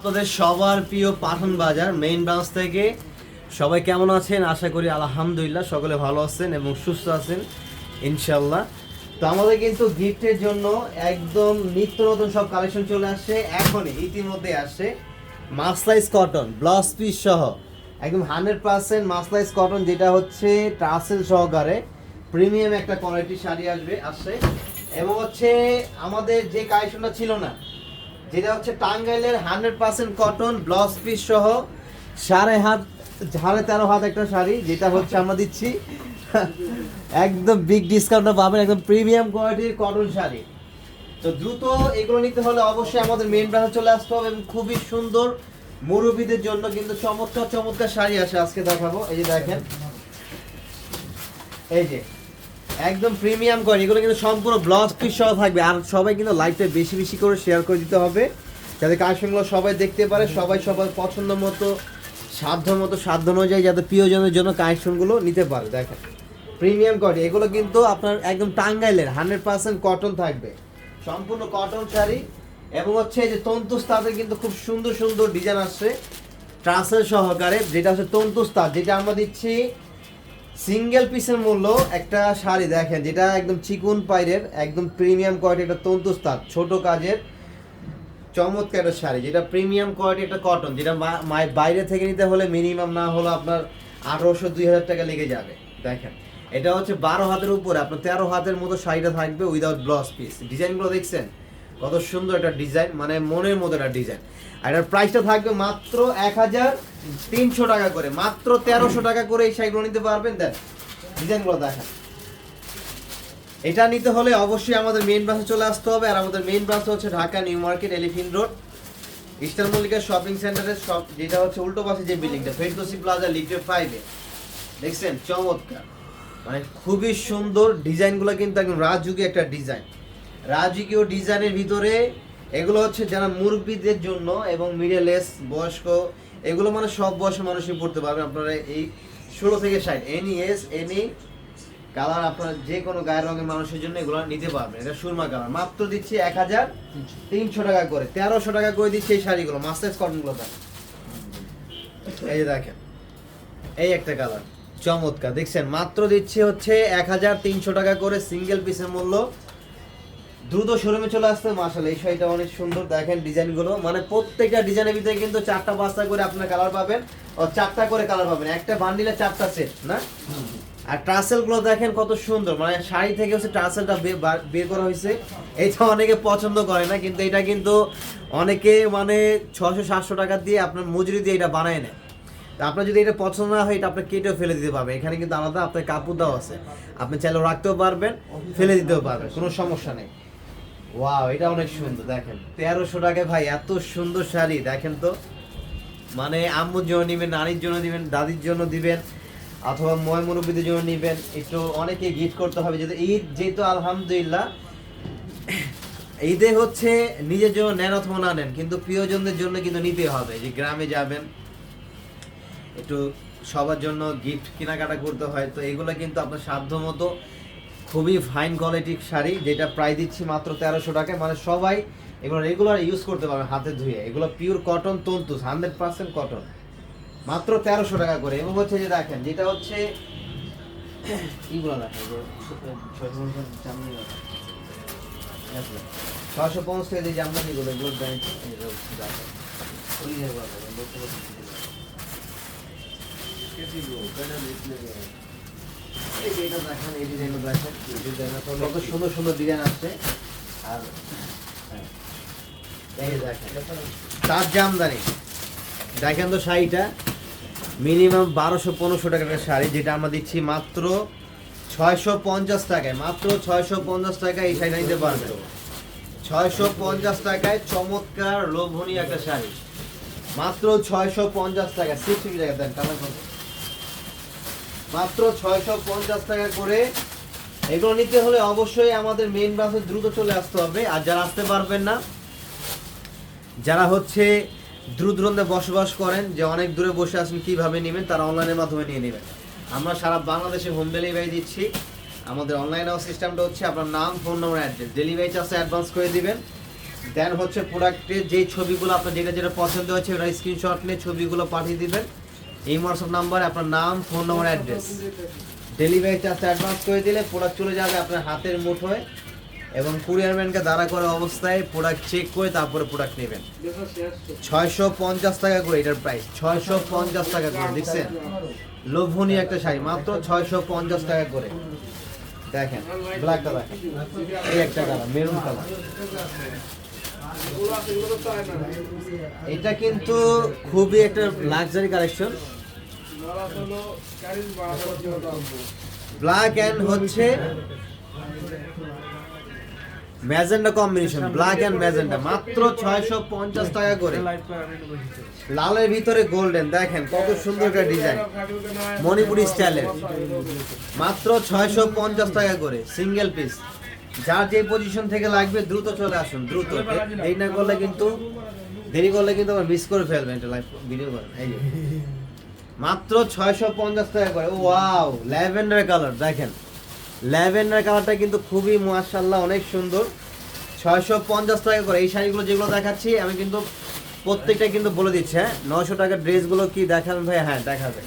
আপনাদের সবার প্রিয় পাঠান বাজার মেইন ব্রাঞ্চ থেকে। সবাই কেমন আছেন? আশা করি আলহামদুলিল্লাহ সকলে ভালো আছেন এবং সুস্থ আছেন ইনশাল্লাহ তো আমাদের কিন্তু গিফটের জন্য একদম নিত্য নতুন সব কালেকশন চলে আসছে এখনই ইতিমধ্যে আসছে মাসলাইজ কটন ব্লাউজ পিস সহ। একদম হান্ড্রেড পার্সেন্ট মাসলাইজ কটন যেটা হচ্ছে ট্রাসেল সহকারে। প্রিমিয়াম একটা কোয়ালিটি শাড়ি আসবে আসছে এবং হচ্ছে আমাদের যে কালেকশনটা ছিল না যেটা হচ্ছে টাঙ্গাইলের hundred percent cotton blouse piece সহ সাড়ে হাত, সাড়ে তেরো হাত একটা শাড়ি, যেটা হচ্ছে আমরা দিচ্ছি। একদম বিগ ডিসকাউন্টে পাবেন, একদম প্রিমিয়াম কোয়ালিটির কটন শাড়ি। তো দ্রুত এগুলো নিতে হলে অবশ্যই আমাদের মেন ব্রাঞ্চে চলে আসতে হবে এবং খুবই সুন্দর মুরব্বীদের জন্য কিন্তু চমৎকার চমৎকার শাড়ি আসে। আজকে দেখাবো, এই যে দেখেন। এই যে একদম প্রিমিয়াম করে। এগুলো কিন্তু সম্পূর্ণ ব্লাউজ পিস সহ থাকবে। আর সবাই কিন্তু লাইভটা বেশি বেশি করে শেয়ার করে দিতে হবে। যাতে কালেকশনগুলো সবাই দেখতে পারে, সবাই সবার পছন্দ মতো, সাধ্য মতো, সাধ্য অনুযায়ী যাতে প্রিয়জনের জন্য কালেকশনগুলো নিতে পারে। দেখেন, প্রিমিয়াম কোয়ালিটি এগুলো কিন্তু আপনার একদম টাঙ্গাইলের হান্ড্রেড পার্সেন্ট কটন থাকবে। সম্পূর্ণ কটন শাড়ি এবং হচ্ছে যে তন্তুস তাদের কিন্তু খুব সুন্দর সুন্দর ডিজাইন আসছে। ট্রান্সেল সহকারে যেটা হচ্ছে তন্তুস তাঁত যেটা আমরা দিচ্ছি সিঙ্গেল পিসের মূল্য একটা শাড়ি দেখেন, যেটা একদম চিকুন পাইরের, একদম প্রিমিয়াম কোয়ালিটি একটা তন্তুস তাঁত ছোট কাজের চমৎকার একটা শাড়ি, যেটা প্রিমিয়াম কোয়ালিটি একটা কটন, যেটা মা- বাইরে থেকে নিতে হলে মিনিমাম না হলো আপনার আঠারোশো দুই হাজার টাকা লেগে যাবে, দেখেন। এটা হচ্ছে বারো হাতের উপরে, আপনার তেরো হাতের মতো শাড়িটা থাকবে উইদাউট ব্লাউজ পিস ডিজাইনগুলো দেখছেন? কত সুন্দর একটা ডিজাইন মানে মনের মতো একটা ডিজাইন। আর এটার প্রাইসটা থাকবে মাত্র এক হাজার তিনশো টাকা করে, মাত্র তেরোশো টাকা করে এই শাড়িগুলো নিতে পারবেন দেন ডিজাইনগুলো দেখা। এটা নিতে হলে অবশ্যই আমাদের মেইন ব্রাঞ্চে চলে আসতে হবে, আর আমাদের মেইন ব্রাঞ্চ হচ্ছে Dhaka New Market, Elephant Road. Eastern Mallika shopping সেন্টারের সব যেটা হচ্ছে উল্টো পাশে যে বিল্ডিংটা, ফেরদোসি প্লাজা লিফটে ফাইভে দেখছেন? চমৎকার। মানে খুবই সুন্দর, ডিজাইনগুলো কিন্তু একদম রাজযুগী একটা ডিজাইন। রাজকীয় ডিজাইনের ভিতরে এগুলো হচ্ছে যারা মুরব্বীদের জন্য এবং মিডেলেস বয়স্ক, এগুলো মানে সব বয়সের মানুষই পড়তে পারবে। আপনারা এই ষোলো থেকে ষাট এনি এস এনি কালার আপনার যে কোনো গায়ের রঙের মানুষের জন্য এগুলো নিতে পারবেন। এটা সুরমা কালার মাত্র দিচ্ছি এক হাজার তিনশো টাকা করে। তেরোশো টাকা করে দিচ্ছি এই শাড়িগুলো মাস্টার্স কটনগুলো এই দেখেন, এই একটা কালার চমৎকার। দেখছেন, মাত্র দিচ্ছে হচ্ছে এক হাজার তিনশো টাকা করে সিঙ্গেল পিসের মূল্য। দ্রুত শোরুমে চলে আসতে মাসাল এই শাড়িটা অনেক সুন্দর, দেখেন ডিজাইনগুলো। মানে প্রত্যেকটা ডিজাইনের ভিতরে কিন্তু চারটা পাঁচটা করে আপনার কালার পাবেন, ও চারটা করে কালার পাবেন, একটা বান্ডিলে চারটা সেট না? আরগুলো দেখেন কত সুন্দর মানে শাড়ি থেকে হচ্ছে ট্রাসেলটা বের করা হয়েছে। এটা অনেকে পছন্দ করে না, কিন্তু এটা কিন্তু অনেকে মানে ছশো সাতশো টাকা দিয়ে আপনার মজুরি দিয়ে এটা বানায় নেয়। আপনার যদি এটা পছন্দ না হয়, এটা আপনি কেটেও ফেলে দিতে পারবেন এখানে কিন্তু আলাদা আপনার কাপড় দেওয়া আছে। আপনি চাইলেও রাখতেও পারবেন, ফেলে দিতেও পারবেন, কোনো সমস্যা নেই। ওয়াও এটা অনেক সুন্দর, দেখেন। তেরোশো টাকায় ভাই, এত সুন্দর শাড়ি, দেখেন তো। মানে আম্মুর জন্য নিবেন, নানির জন্য দিবেন দাদির জন্য দিবেন, অথবা ময় মুরব্বীদের জন্য নিবেন। একটু অনেকে গিফট করতে হবে, যেহেতু ঈদ, যেহেতু আলহামদুলিল্লাহ, ঈদে হচ্ছে নিজের জন্য নেন অথবা না নেন, কিন্তু প্রিয়জনদের জন্য কিন্তু নিতে হবে। যে গ্রামে যাবেন, একটু সবার জন্য গিফট কেনাকাটা করতে হয়, তো এগুলো কিন্তু আপনার সাধ্য মতো খুবই ফাইন কোয়ালিটির শাড়ি, যেটা প্রায় দিচ্ছি মাত্র তেরোশো টাকায়। মানে সবাই এগুলো রেগুলার ইউজ করতে পারবে হাতে ধুয়ে। এগুলো পিওর কটন তন্তুস হান্ড্রেড পার্সেন্ট কটন মাত্র তেরোশো টাকা করে। এবং হচ্ছে যে দেখেন, যেটা হচ্ছে ইগুলো দেখেন যে, ছয়শো পঞ্চাশ এগুলো দেখেন হ্যাঁ, ছয়শো পঞ্চাশ টাকায়। মাত্র ছয়শো পঞ্চাশ টাকায় এই শাড়িটা নিতে পারবেন। ছয়শো পঞ্চাশ টাকায় চমৎকার লোভনীয় একটা শাড়ি। মাত্র ছয়শো পঞ্চাশ টাকা সিক্সটি টাকা দেন? মাত্র ছয়শো পঞ্চাশ টাকা করে। এগুলো নিতে হলে অবশ্যই আমাদের মেইন ব্রাঞ্চে দ্রুত চলে আসতে হবে। আর যারা আসতে পারবেন না, যারা হচ্ছে দূর দূরান্তে বসবাস করেন, যে অনেক দূরে বসে আছেন, কীভাবে নেবেন, তারা অনলাইনের মাধ্যমে নিয়ে নেবেন। আমরা সারা বাংলাদেশে হোম ডেলিভারি দিচ্ছি। আমাদের অনলাইন সিস্টেমটা হচ্ছে আপনার নাম ফোন নম্বর অ্যাড্রেস ডেলিভারি চার্জটা অ্যাডভান্স করে দিবেন। দেন হচ্ছে প্রোডাক্টের যেই ছবিগুলো আপনার যেটা যেটা পছন্দ হচ্ছে ওটা স্ক্রিনশট নিয়ে ছবিগুলো পাঠিয়ে দিবেন। এই হোয়াটসঅ্যাপ নাম্বারে আপনার নাম phone number address delivery charge advance করে দিলে প্রোডাক্ট চলে যাবে আপনার হাতের মুঠোয় এবং কুরিয়ার ম্যানকে দাঁড়া করা অবস্থায় প্রোডাক্ট চেক করে তারপরে প্রোডাক্ট নেবেন। ছয়শো পঞ্চাশ টাকা করে এটার প্রাইস ছয়শো পঞ্চাশ টাকা করে, দেখছেন? লোভনীয় একটা শাড়ি, মাত্র ছয়শো পঞ্চাশ টাকা করে। দেখেন ব্ল্যাকটা দেখেন এই একটা কালার মেরুন কালার এটা কিন্তু খুবই একটা লাক্সারি কালেকশন ব্ল্যাক অ্যান্ড হচ্ছে magenta combination black and magenta, মাত্র ছয়শো পঞ্চাশ টাকা করে। লালের ভিতরে গোল্ডেন দেখেন কত সুন্দর একটা ডিজাইন মণিপুরি স্টাইলের মাত্র ছয়শো পঞ্চাশ টাকা করে সিঙ্গেল পিস যার যে পজিশন থেকে লাগবে দ্রুত চলে আসুন, দ্রুত। এই না করলে কিন্তু, দেরি করলে কিন্তু আবার মিস করে ফেলবেন এটা লাইভ ভিডিও করেন এই। মাত্র ছয়শো পঞ্চাশ টাকা করে। ওয়াও, ল্যাভেন্ডার কালার, দেখেন। ল্যাভেন্ডার কালারটা কিন্তু খুবই মার্শাল্লাহ অনেক সুন্দর। ছয়শো পঞ্চাশ টাকা করে। এই শাড়িগুলো যেগুলো দেখাচ্ছি, আমি কিন্তু প্রত্যেকটা কিন্তু বলে দিচ্ছি হ্যাঁ? নশো টাকার ড্রেসগুলো কি দেখান ভাই হ্যাঁ দেখাবে।